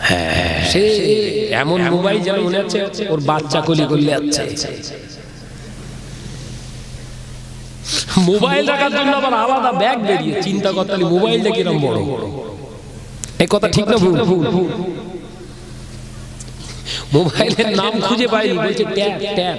হ্যাঁ সে এমন মোবাইল যেন মনে হচ্ছে ওর বাচ্চা কলি করলে যাচ্ছে মোবাইল রাখার জন্য আবার আলাদা ব্যাগ বেরিয়ে চিন্তা করতে মোবাইলটা কিরম বড়। এই কথা ঠিক না ভুল? ভুল ভুল মোবাইলের নাম খুঁজে পাইনি বলছে ট্যাপ ট্যাপ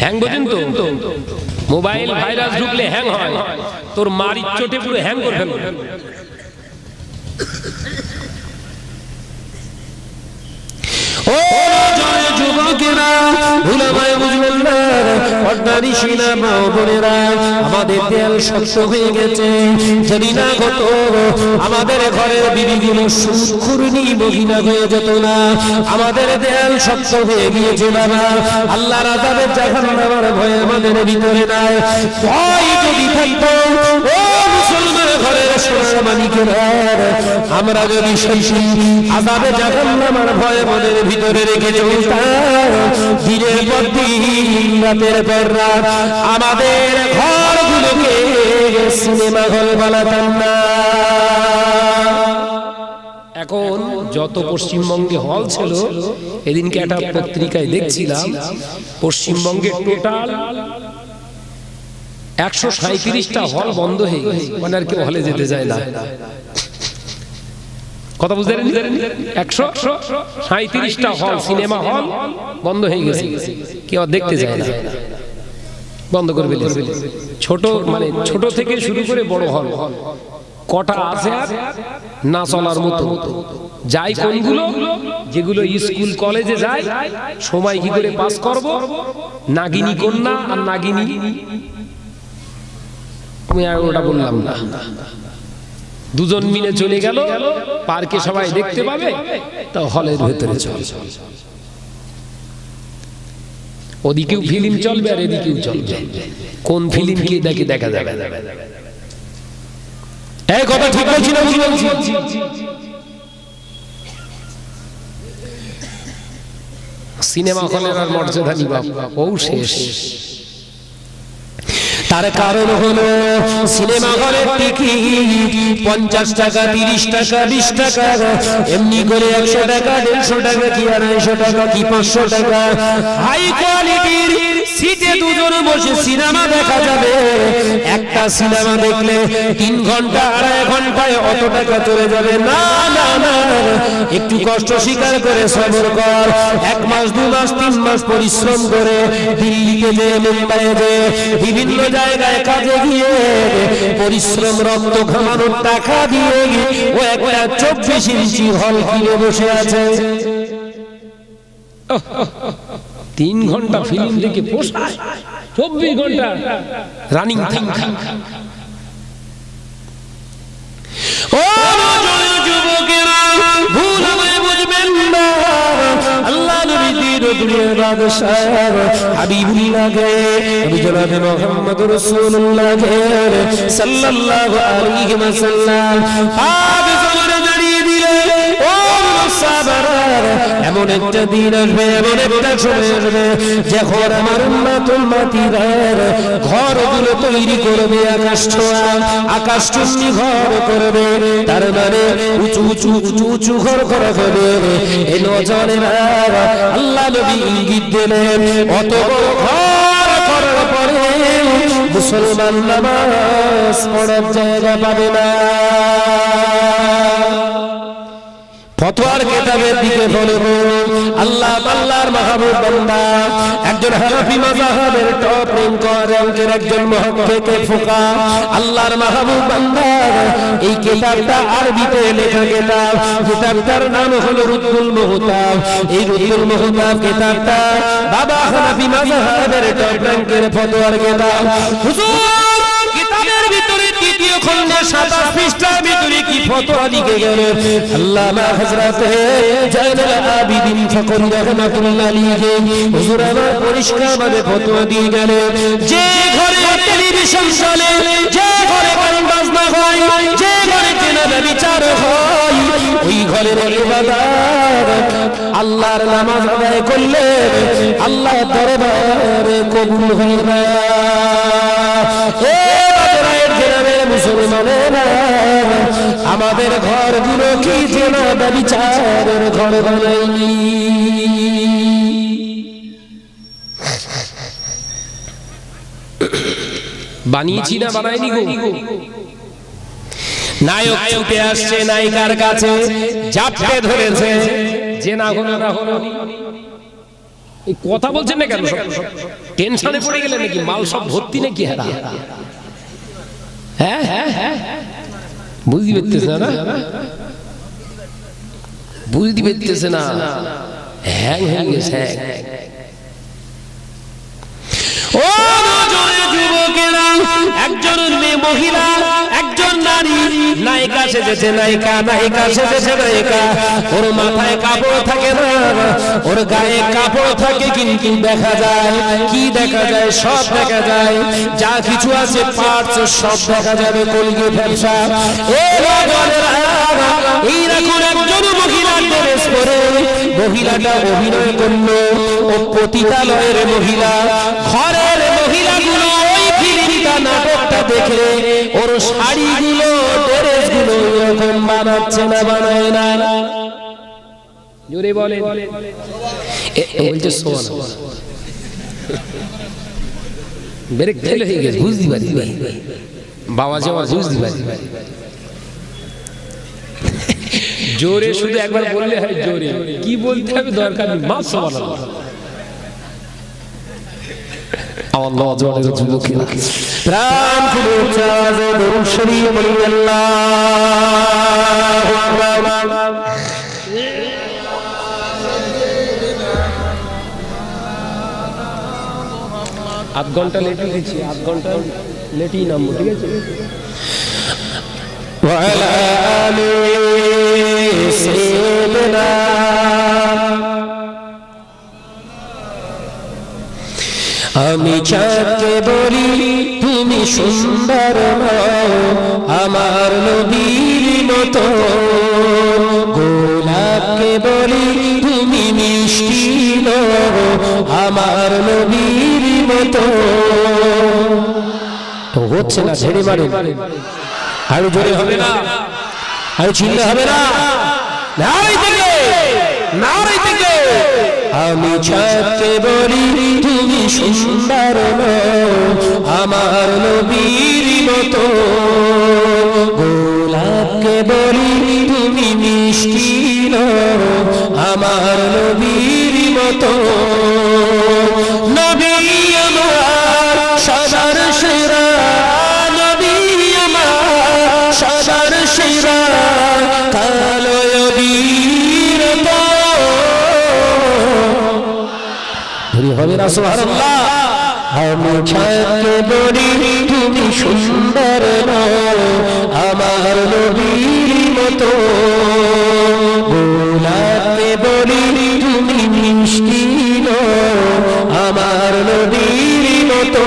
হ্যাং বোঝেন তো। মোবাইল ভাইরাস ঢুকলে হ্যাং হয়। তোর মার চোটে পুরো হ্যাং করে ফেলবে ও জয় যুবকেরা ভুলে না পর্দারি না মা বোনেরা আমাদের দেয়াল শক্ত হয়ে গেছে। যদি না হতো আমাদের ঘরের বিবিগুলো সুখুরনি মহিলা হয়ে যেত না। আমাদের দেয়াল শক্ত হয়ে গিয়েছে বাবা। আল্লাহ রাজাদের জাহান নামার ভয় আমাদের ভিতরে নাই। ভয় যদি থাকতো, ও আমরা যদি শৈশী আজাবে জাহান নামার ভয় মনের ভিতরে রেখে চলতাম দিনের পর রাতের পর রাত, আমাদের ঘরগুলোকে সিনেমা হল বানাতাম না। এখন যত পশ্চিমবঙ্গে হল ছিল, এদিনকে একটা পত্রিকায় দেখছিলাম, পশ্চিমবঙ্গে টোটাল একশো সাঁত্রিশটা হল বন্ধ হয়ে গেছে। মানে আর কেউ হলে যেতে যায় না। কথা বুঝতে একশো সাঁত্রিশটা হল, সিনেমা হল বন্ধ হয়ে গেছে। কেউ দেখতে যায় না। বন্ধ করে ফেলেছে। ছোট মানে ছোট থেকে শুরু করে বড় হল। কটা আছে না চলার মতো। যাই কোনগুলো, যেগুলো স্কুল, কলেজে যায়, সময় কি করে পাস করব? নাগিনী কন্যা আর নাগিনী আমি আর ওটা বললাম না। দুজন মিলে চলে গেল, পার্কে সবাই দেখতে পাবে, তা হলের ভেতরে চল ওদিকেও ফিল্ম চলবে আর এদিকেও চলবে। কোন ফিল্ম কি দেখে দেখা যাবে। এই কথা ঠিক বলছি না ভুল বলছি? সিনেমা হলের আর মর্যাদা নিবা ও শেষ। তার কারণ হলো সিনেমা হলের টিকিট, পঞ্চাশ টাকা, তিরিশ টাকা, বিশ টাকা, এমনি করে একশো টাকা, দেড়শো টাকা, কি আড়াইশো টাকা, কি পাঁচশো টাকা। হাই কোয়ালিটির সিটে দুজন বসে সিনেমা দেখা যাবে। একটা সিনেমা দেখলে তিন ঘণ্টা, আড়াই ঘন্টায় অত টাকা চলে যাবে। না না না একটু কষ্ট স্বীকার করে সবর কর। এক মাস, দু মাস, তিন মাস পরিশ্রম করে দিল্লিতে যে, মুম্বাইয়ে যে, বিভিন্ন জায়গায় কাজে গিয়ে পরিশ্রম, রক্ত ঘামানোর টাকা দিয়ে ও একটা চব্বিশ ইঞ্চি হল কিনে বসে আছে। তিন ঘণ্টা ফিল্ম দেখে পোষায়। চব্বিশ ঘণ্টা রানিং ও যুবকেরা ভুল আমায় বুঝবেন না। আল্লাহ নবী দিন ও দুনিয়ার বাদশাহ হাবিবুল্লাহ গে নবী জনাব মুহাম্মদ রাসূলুল্লাহ গে সাল্লাল্লাহু আলাইহি ওয়াসাল্লাম। এমন দিন আসবে, এমন একটা সময় আসবে যখন আমার ঘরগুলো তৈরি করবে, আকাশ ছোঁয়া, আকাশ চুন্নি ঘর করবে। তার মানে উঁচু উঁচু উঁচু উঁচু ঘর করা হবে। এই নজরেরা আল্লাহ নবী ইঙ্গিত দিলেন, অত বড় ঘর করার পরে মুসলমান নামাজ পড়ার জায়গা পাবে না। ফতোয়ার কেতাবের দিকে বলব আল্লাহ আল্লাহর মাহবুব বান্দা একজন হানাফি মাযহাবের টপ র্যাঙ্কার র্যাঙ্কের একজন মুহাদ্দিসে ফোকা। আল্লাহর মাহবুব বান্দা, এই কিতাবটা আরবিতে লেখা কিতাব। কিতাবটার নাম হলো রুদ্দুল মুহতাব। এই রুদ্দুল মুহতাব কিতাবটা বাবা হানাফি মাযহাবের টপ র্যাঙ্কের ফতোয়ার কিতাব। হুজুর! খণ্ডে সাতাশ পৃষ্ঠার ভিতরে কি ফতোয়া লিখে গেল আল্লামা হযরতে জাইনুল আবিদিন ফকরি রাহমাতুল্লাহ লিখে হুজুর আমার পরিষ্কার ভাবে ফতোয়া দিয়ে গেল যে ঘরে টেলিভিশন চলে, যে ঘরে গান বাজনা হয়, যে ঘরে কেনা বিচার হয়, ওই ঘরের ইবাদত আল্লাহর নামাজ আদায় করলে আল্লাহ দরবারে কবুল হয় না। আমাদের ঘরগুলো কি জেনা বিচারের ঘর বানাইনি বানিয়েছি না বানাইনি গো। নায়ক ছুটে আসছে, নায়িকার কাছে, জাপটে ধরেছে, যে না হলো না হলো। কথা বলছেন না কেন টেনশনে পড়ে গেলেন নাকি? মাল সব ভর্তি নাকি? হ্যাঁ। হ্যাঁ হ্যাঁ হ্যাঁ বুঝতে পারতেছে না বুঝতে পারতেছে না হ্যাং হয়ে গেছে হ্যাং ও নজরে যুবকেরা, একজন মেয়ে মহিলা, একজন নারী। নায়িকা সেজেছে, নায়িকা নায়িকা সেজেছে, নায়িকা। ওর মাথায় কাপড় থাকে না, ওর গায়ে কাপড় থাকে দেখা যায়, কি দেখা যায়, সব দেখা যায়। যা কিছু আছে পার্টস, সব দেখা যাবে কলগি একজন মহিলা মহিলাটা অভিনয় করল, ও পতিতালয়ের মহিলা। নাটকটা দেখে ওর শাড়িগুলো ড্রেসগুলো এরকম বানাচ্ছে না বানায় না। জোরে বলে বলছে ব্রেক ফেল হয়ে গেছে বুঝতে পারি বাবা যাওয়া বুঝতে পারি জোরে শুধু একবার বললে হয় জোরে। কি বলতে হবে দরকার নেই মা সবার আমার নজওয়ানের যুবকেরা প্রাণ খুলে উঠে আওয়াজে দরুদ শরীফ বলি আল্লাহু আকবার আধ ঘন্টা লেটে দিচ্ছি আধ ঘন্টা লেটেই নামবো ঠিক আছে وعلى آل আমি চাঁদকে বলি, তুমি সুন্দর আমার নদীর মতো। গোলাপকে বলি, তুমি মিষ্টি আমার নদীর মতো। হচ্ছে না ছেড়ে মারে। আরও জোরে হবে না। আরও চিনলে হবে না। নারাই থেকে নারাই থেকে আমি ছাড়তে বলি সুন্দর আমার নবীর মতো। গোলাপকে বলি তুমি মিষ্টি নও, না সুবহানাল্লাহ আমি ছাকে বলি, তুমি সুন্দর আমার নবীর মতো। গোলাপে বলি, তুমি মিষ্টি নও আমার নবীর মতো।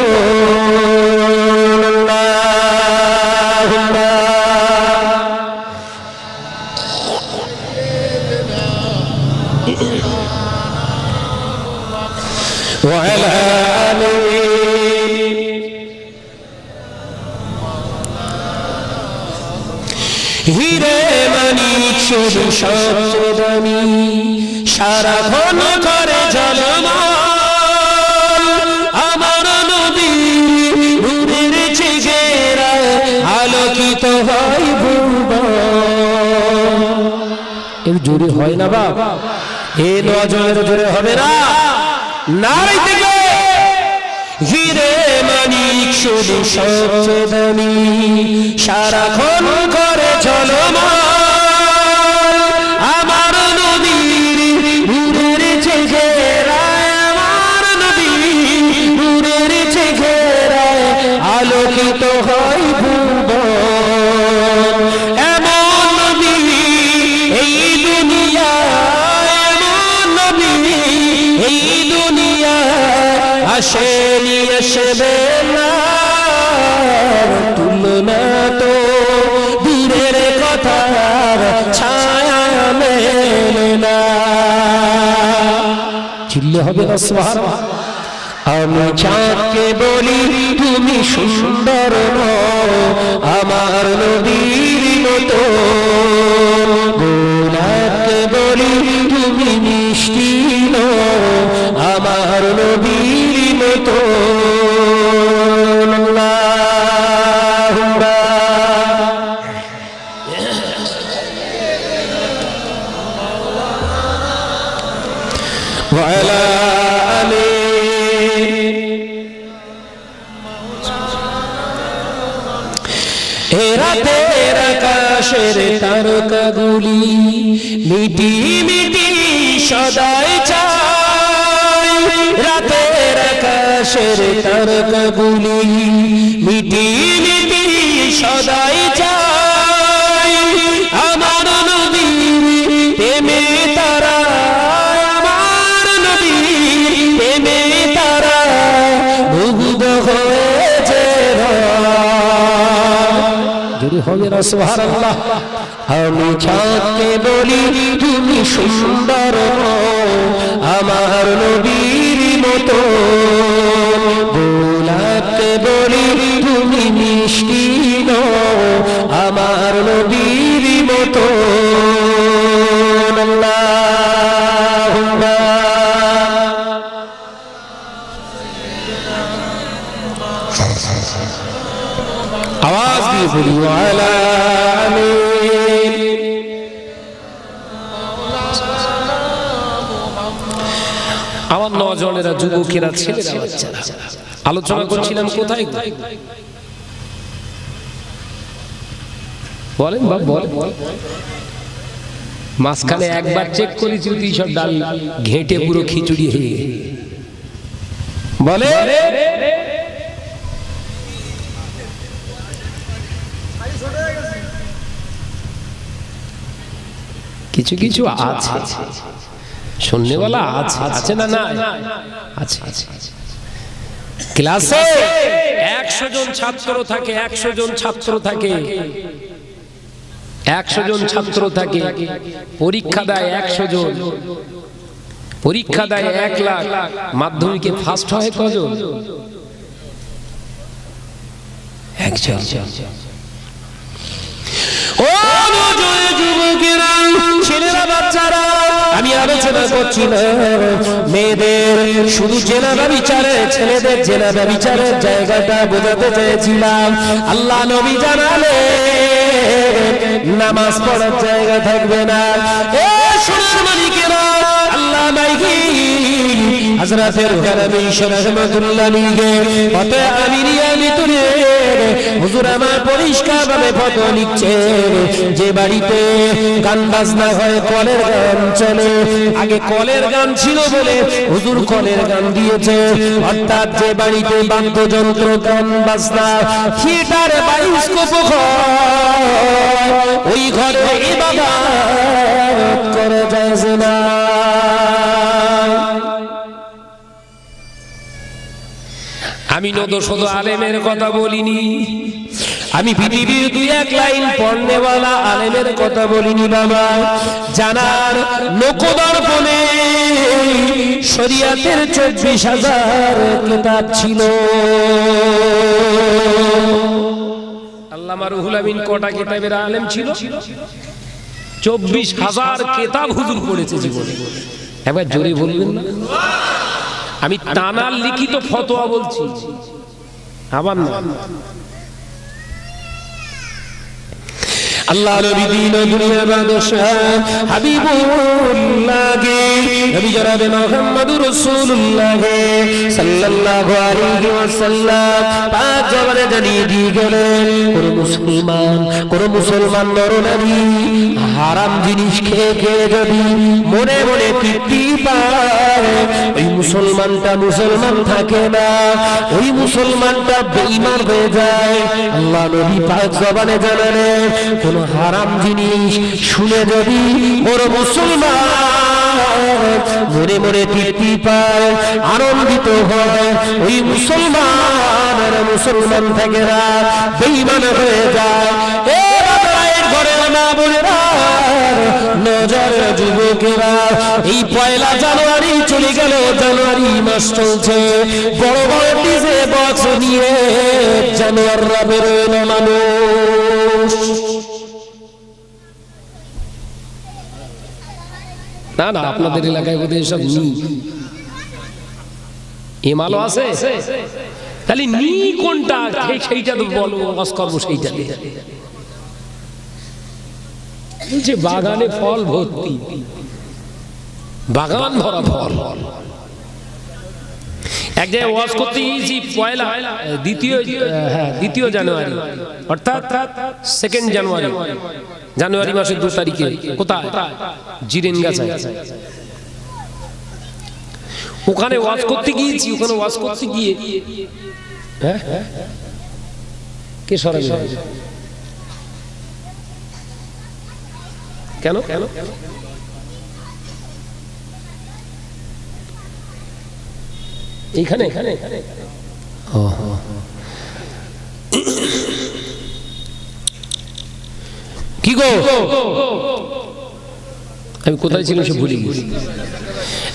সবচেয়ে দামি সারাক্ষণ করে আমার নদী নূরের চেহারা আলোকিত হয় এর জোরে হয় না বাপ। এ নজরের জোরে হবে না। মানিক শুধু সবচেয়ে দামি সারাক্ষণ করে চলমান আলোকিত হয় ভুবন। এমন এই দুনিয়া এমন এই দুনিয়া আসেনি, আসবে না। তুলনা তো দূরের কথা ছায়া মেলে না। চিল্লে হবে না আমি চাঁদকে বলি তুমি সুন্দর নও, মিটি মিটি সদাই চাই। রাতের আকাশের তারকাগুলি মিটি মিটি সদাই চাই। আমার নবীর প্রেমে তারা, আমার নবীর প্রেমে তারা মুগ্ধ হয়েছে যদি হবে না সুবহানাল্লাহ আমি চাঁদকে বলি, তুমি সুন্দর আমার নবীর মতো। গোলাপকে বলি, তুমি মিষ্টি আমার নবীর মতো। আওয়াজ দিয়ে বলি ওয়ালা নজনেরা যুবকেরা ছেলেরা বাচ্চারা। আলোচনা করছিলাম কোথায় বলেন বাপ বলেন। মাঝখানে একবার চেক করেছি তুই সব ডাল ঘেঁটে পুরো খিচুড়ি হয়ে বলে? কিছু কিছু আছে। শুননেওয়ালা আছে আছে না না আছে আছে ক্লাসে একশো জন ছাত্র থাকে একশো জন ছাত্র থাকে। একশো জন ছাত্র থাকে। পরীক্ষা দেয় একশো জন। পরীক্ষা দেয় এক লাখ। মাধ্যমিকে ফার্স্ট হয় কজন? একজন। ও যুবকেরা ছেলেরা বাচ্চারা আমি আলোচনা করছি মেয়েদের শুধু জেনাবা বিচারে ছেলেদের জেনাবা বিচারের জায়গাটা বোঝাতে চেয়েছিলাম। আল্লাহ নবী জানালে নামাজ পড়ার জায়গা থাকবে না। আল্লাহ মাইকি হযরতের কালামি রহমাতুল্লাহ আলাইহি কত আমিরি আমি তুলে হুজুর আমার পরিষ্কার ভাবে ফটো লিখছে যে বাড়িতে গান বাজনা হয়, কলের গান চলে। আগে কলের গান ছিল বলে হুজুর কলের গান দিয়েছে। অর্থাৎ যে বাড়িতে বাদ্যযন্ত্র, গান বাজনা, থিয়েটার, বায়ুস্কোপ হয়, ওই ঘরে ইবাদত করে যায় না। আমি নদ শুধু আলেমের কথা বলিনি। আমি পৃথিবীর দুই এক লাইন পড়নেওয়ালা আলেমের কথা বলিনি, বাবা। জানার লোকদর্পণে শরিয়াতের চব্বিশ হাজার কেতাব ছিল। আল্লামা রুহুল আমিন কটা কিতাবের আলেম ছিল? চব্বিশ হাজার কেতাব হুজুর পড়েছে জীবনে। একবার জোরে বলবেন না? আমি টানার লিখিত ফতোয়া বলছি। আবার না। আল্লাহ নবী দিন ও দুনিয়ার বাদশাহ হাবিবুল্লাহ গে নবী জনাবে মুহাম্মদুর রাসূলুল্লাহ সাল্লাল্লাহু আলাইহি ওয়াসাল্লাম পাঁচ জবানে জানিয়ে দিয়ে গেলেন, কোন মুসলমান কোন মুসলমান নরনারী, হারাম জিনিস খেয়ে খেয়ে যদি মনে মনে তৃপ্তি পায়, ওই মুসলমানটা মুসলমান থাকে না, ওই মুসলমানটা বেঈমান হয়ে যায়। আল্লাহ নবী পাক জবানে জানালেন, কোন হারাম জিনিস শুনে যদি ওর মুসলমান মনে মনে তৃপ্তি পায়, আনন্দিত হয়, ওই মুসলমান মুসলমান থাকে না বেঈমান হয়ে যায়। নজর যুবকেরা, এই পয়লা জানুয়ারি চলে গেল, জানুয়ারি মাস চলছে। বড় বড় ডিজে বক্স নিয়ে জানুয়াররা বেরোয় না মানুষ। না না, আপনাদের এলাকায় বোধহয় সব নি। আছে। তাহলে নি কোনটা? সেইটা তো বলো, বাস করব সেইটা যে বাগানে ফল ভর্তি। বাগান ভরা ফল। এক জায়গায় ওয়াজ করতে গিয়েছি পয়লা দ্বিতীয় হ্যাঁ দ্বিতীয় জানুয়ারি, অর্থাৎ সেকেন্ড জানুয়ারি জানুয়ারি মাসের দু তারিখে। কোথায়? জিরেন গাছায় ওখানে ওয়াজ করতে গিয়েছি, ওখানে ওয়াজ করতে গিয়ে হ্যাঁ? কে সরাবে? কেন কেন? এইখানে? ও কি গো? আমি কোথায় ছিলাম সে ভুলে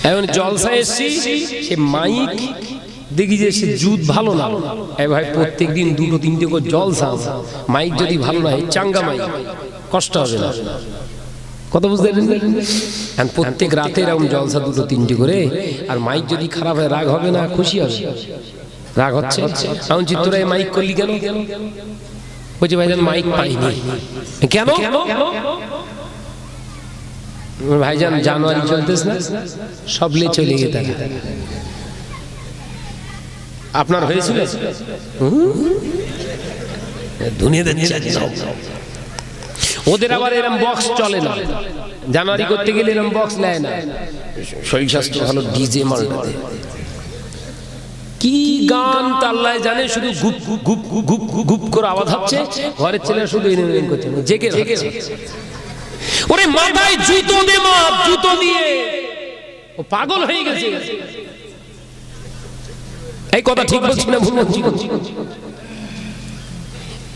এখন জলসা এসছি, সে মাইক, দেখি যে সে জুত ভালো না। ভাই প্রত্যেক দিন দুটো তিনটে করে জলসা। মাইক যদি ভালো না হয় চাঙ্গা মাইক। কষ্ট হবে না। কত বুঝতে এখন প্রত্যেক রাতে এরকম জলসা দুটো তিনটে করে আর মাইক যদি খারাপ হয় রাগ হবে না খুশি হবে? রাগ হচ্ছে? এমন চিত্তরায় মাইক করলি কেন? বলছে ভাইজান মাইক পাইনি। কেন? ভাইজান জানুয়ারি চলতেস না? সবলে চলে গে তারা। আপনার হয়েছিল? ওদের আবার এরম বক্স চলে না। জানুয়ারি করতে গেলে এরম বক্স নেয় না। শরীর স্বাস্থ্য ভালো ডিজে মালটা। কি গান তাল্লায় জানে? শুধু গুপ গুপ গুপ গুপ করে আওয়াজ হচ্ছে। ঘরের ছেলে শুধু এনে করছে। জেগে ওরে মাথায় জুতো দে মা, জুতো দিয়ে ও পাগল হয়ে গেছে। এই কথা ঠিক বলছি না, ভুল বলছি।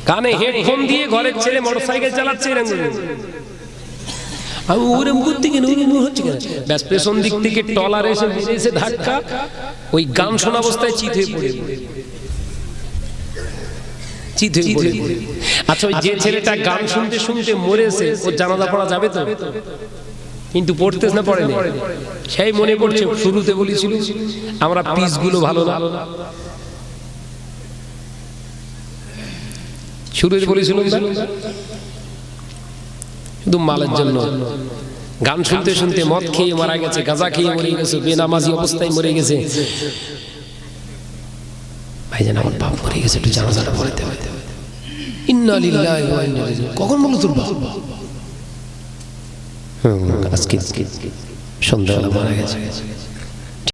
কানে হেডফোন দিয়ে ঘরের ছেলে মোটরসাইকেল চালাচ্ছে এরকম। আমি ওরম করতে কেন ওরম হচ্ছে কেন? ব্যাস, পেছন দিক থেকে টলার এসে মেরেছে ধাক্কা, ওই গান শোনা অবস্থায় চিত হয়ে পড়ে। চিত হয়ে পড়ে। আচ্ছা ওই যে ছেলেটা গান শুনতে শুনতে মরেছে ওর জানাজা পড়া যাবে তো? কিন্তু পড়তে না, পড়ে সেই মনে পড়ছে, শুরুতে বলেছিল, আমরা পিসগুলো ভালো না। শুরুতে বলেছিলাম? শুধু মালের জন্য। গান শুনতে শুনতে মদ খেয়ে মারা গেছে গাঁজা খেয়ে মরে গেছে বেনামাজি অবস্থায় মরে গেছে। ভাইজান আমার বাপ মরে গেছে একটু জানাজাটা পড়াতে হবে। কখন বলো তোর বাপ? হুম, আজকে সন্ধ্যাবেলা মারা গেছে।